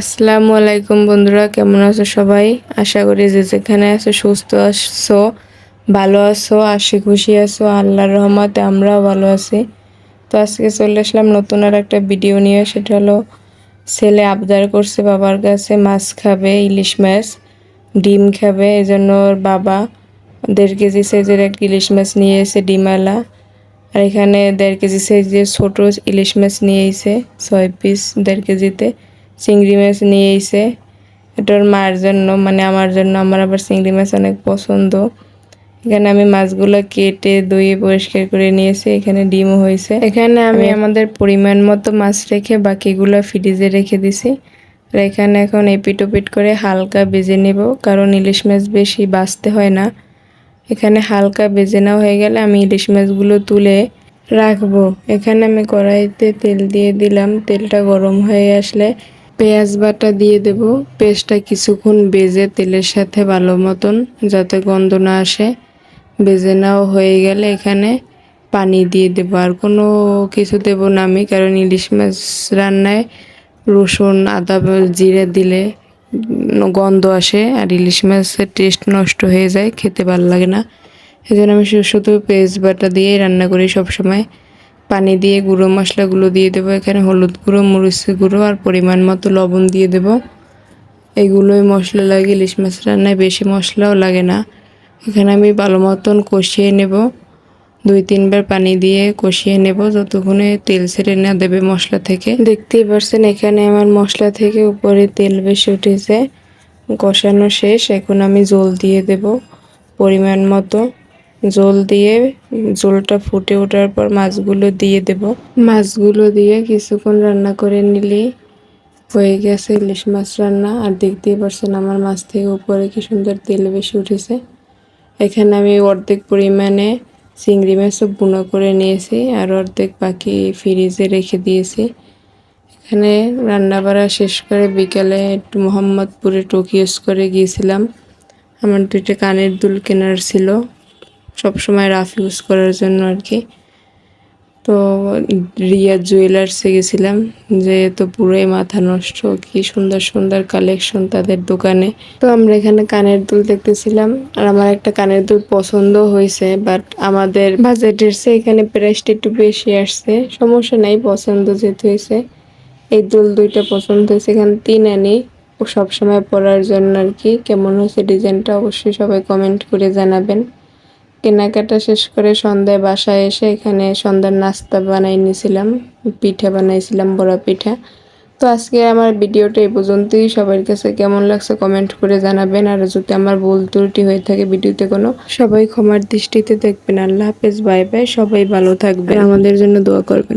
আসসালামু আলাইকুম বন্ধুরা, কেমন আছো সবাই? আশা করি যে যেখানে আছো সুস্থ আছো, ভালো আছো, আশি খুশি আছো, আল্লাহর রহমতে আমরাও ভালো আছি। তো আজকে চলে আসলাম নতুন আর একটা ভিডিও নিয়ে, সেটা হলো ছেলে আবদার করছে বাবার কাছে, মাছ খাবে, ইলিশ মাছ, ডিম খাবে এই জন্য ওর বাবা দেড় কেজি সাইজের এক ইলিশ মাছ নিয়ে এসে ডিমালা আর এখানে দেড় কেজি সাইজের ছোটো ইলিশ মাছ নিয়ে এসে ছয় পিস দেড় কেজিতে চিংড়ি মাছ নিয়ে এসে এটার মায়ের জন্য মানে আমার জন্য আমার আবার চিংড়ি মাছ অনেক পছন্দ। এখানে আমি মাছগুলো কেটে ধুয়ে পরিষ্কার করে নিয়েছি এখানে ডিমও হয়েছে। এখানে আমি আমাদের পরিমাণ মতো মাছ রেখে বাকিগুলো ফ্রিজে রেখে দিছি। আর এখানে এখন এপিট ওপিট করে হালকা বেজে নেব কারণ ইলিশ মাছ বেশি বাঁচতে হয় না। এখানে হালকা বেজে নেওয়া হয়ে গেলে আমি ইলিশ মাছগুলো তুলে রাখব। এখানে আমি কড়াইতে তেল দিয়ে দিলাম তেলটা গরম হয়ে আসলে পেঁয়াজ বাটা দিয়ে দেব। পেঁয়াজটা কিছুক্ষণ বেজে তেলের সাথে ভালো মতন যাতে গন্ধ না আসে। বেজে নাও হয়ে গেলে এখানে পানি দিয়ে দেব। আর কোনো কিছু দেব না আমি, কারণ ইলিশ মাছ রান্নায় রসুন, আদা, জিরে দিলে গন্ধ আসে আর ইলিশ মাছের টেস্ট নষ্ট হয়ে যায়, খেতে ভালো লাগে না। এই জন্য আমি শুধু পেঁয়াজ বাটা দিয়েই রান্না করি সবসময়। পানি দিয়ে গুঁড়ো মশলাগুলো দিয়ে দেবো। এখানে হলুদ গুঁড়ো, মরিচ গুঁড়ো আর পরিমাণ মতো লবণ দিয়ে দেবো। এগুলোই মশলা লাগে, ইলিশ মাছ রান্নায় বেশি মশলাও লাগে না। এখানে আমি ভালো মতন কষিয়ে নেব। দুই, তিনবার পানি দিয়ে কষিয়ে নেব। যতক্ষণে তেল ছেড়ে না দেবে মশলা থেকে। দেখতেই পারছেন, এখানে আমার মশলা থেকে উপরে তেল বেশি উঠেছে। কষানো শেষ, এখন আমি জল দিয়ে দেব পরিমাণ মতো। জল দিয়ে জলটা ফুটে ওঠার পর মাছগুলো দিয়ে দেব। মাছগুলো দিয়ে কিছুক্ষণ রান্না করে নিলে হয়ে গেছে ইলিশ মাছ রান্না। আর দেখতেই পারছেন আমার মাছ থেকে উপরে কি সুন্দর তেল বেশি উঠেছে। এখানে আমি অর্ধেক পরিমাণে চিংড়ি মাছও বুনো করে নিয়েছি আর অর্ধেক বাকি ফ্রিজে রেখে দিয়েছি। এখানে রান্না বাড়া শেষ করে বিকালে একটু মোহাম্মদপুরে টোকিওস করে গিয়েছিলাম। আমার দুইটা কানের দুল কেনার ছিল। সবসময় রাফ ইউজ করার জন্য আর কি। তো রিয়া জুয়েলার্সে গেছিলাম যে তো পুরোই মাথা নষ্ট, কি সুন্দর সুন্দর কালেকশন তাদের দোকানে। তো আমরা এখানে কানের দুল দেখতেছিলাম, আর আমার একটা কানের দুল পছন্দ হয়েছে বাট আমাদের বাজেটের সে এখানে প্রাইসটা একটু বেশি আসছে। সমস্যা নাই, পছন্দ যেতে হয়েছে। এই দুল দুইটা পছন্দ হয়েছে, এখানে তিন আনি। সবসময় পরার জন্য আর কি, কেমন হয়েছে ডিজাইনটা অবশ্যই সবাই কমেন্ট করে জানাবেন। কেনাকাটা শেষ করে সন্ধ্যায় বাসায় এসে এখানে সন্ধ্যার নাস্তা বানাই নিয়েছিলাম পিঠা বানাইছিলাম, বড়া পিঠা। তো আজকে আমার ভিডিওটা এই পর্যন্তই। সবার কাছে কেমন লাগছে কমেন্ট করে জানাবেন। আর যদি আমার ভুল ত্রুটি হয়ে থাকে ভিডিওতে কোনো, সবাই ক্ষমার দৃষ্টিতে দেখবেন। আল্লাহ হাফেজ। Bye bye. সবাই ভালো থাকবে আমাদের জন্য দোয়া করবেন।